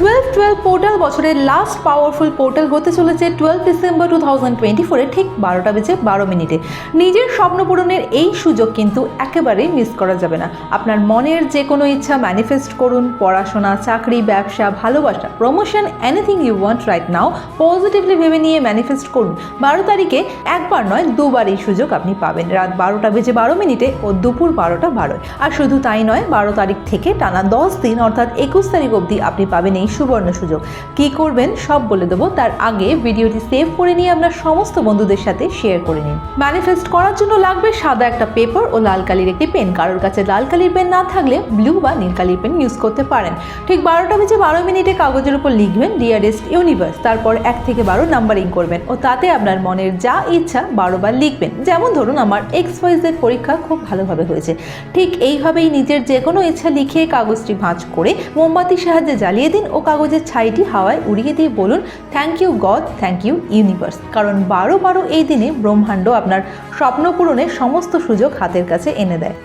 Twelve twelve portal বছরের last powerful portal হতে চলেছে twelve December two thousand twenty ফোরে ঠিক বারোটা বেজে বারো মিনিটে। নিজের স্বপ্ন পূরণের এই সুযোগ কিন্তু একেবারেই মিস করা যাবে না। আপনার মনের যে কোনো ইচ্ছা ম্যানিফেস্ট করুন, পড়াশোনা, চাকরি, ব্যবসা, ভালোবাসা promotion anything you want right now positively ভেবে নিয়ে ম্যানিফেস্ট করুন। বারো তারিখে একবার নয়, দুবার এই সুযোগ আপনি পাবেন। রাত বারোটা বেজে বারো মিনিটে ও দুপুর বারোটা বারোয়। আর শুধু তাই নয়, বারো তারিখ থেকে টানা দশ দিন, অর্থাৎ একুশ তারিখ অবধি আপনি পাবেন এই সুবর্ণ সুযোগ। কি করবেন সব বলে দেবো। তার আগে ভিডিওটি সেভ করে নিয়ে আপনার সমস্ত বন্ধুদের সাথে শেয়ার করে নিন ম্যানিফেস্ট করার জন্য লাগবে সাদা একটা পেপার ও লাল কালির একটি পেন কারোর কাছে লাল কালির পেন না থাকলে ব্লু বা নীল কালির পেন ইউজ করতে পারেন। ঠিক বারোটা বেজে বারো মিনিটে কাগজের উপর লিখবেন ডিয়ারেস্ট ইউনিভার্স তারপর এক থেকে বারো নাম্বারিং করবেন। ও তাতে আপনার মনের যা ইচ্ছা বারোবার লিখবেন। যেমন ধরুন আমার এক্স ওয়াইজের পরীক্ষা খুব ভালোভাবে হয়েছে। ঠিক এইভাবেই নিজের যে কোনো ইচ্ছা লিখে কাগজটি ভাঁজ করে মোমবাতির সাহায্যে জ্বালিয়ে দিন ও কাগজের ছাইটি হাওয়ায় উড়িয়ে দিয়ে বলুন thank you God thank you universe কারণ বারো বারো এই দিনে ব্রহ্মাণ্ড আপনার স্বপ্ন পূরণের সমস্ত সুযোগ হাতের কাছে এনে দেয়।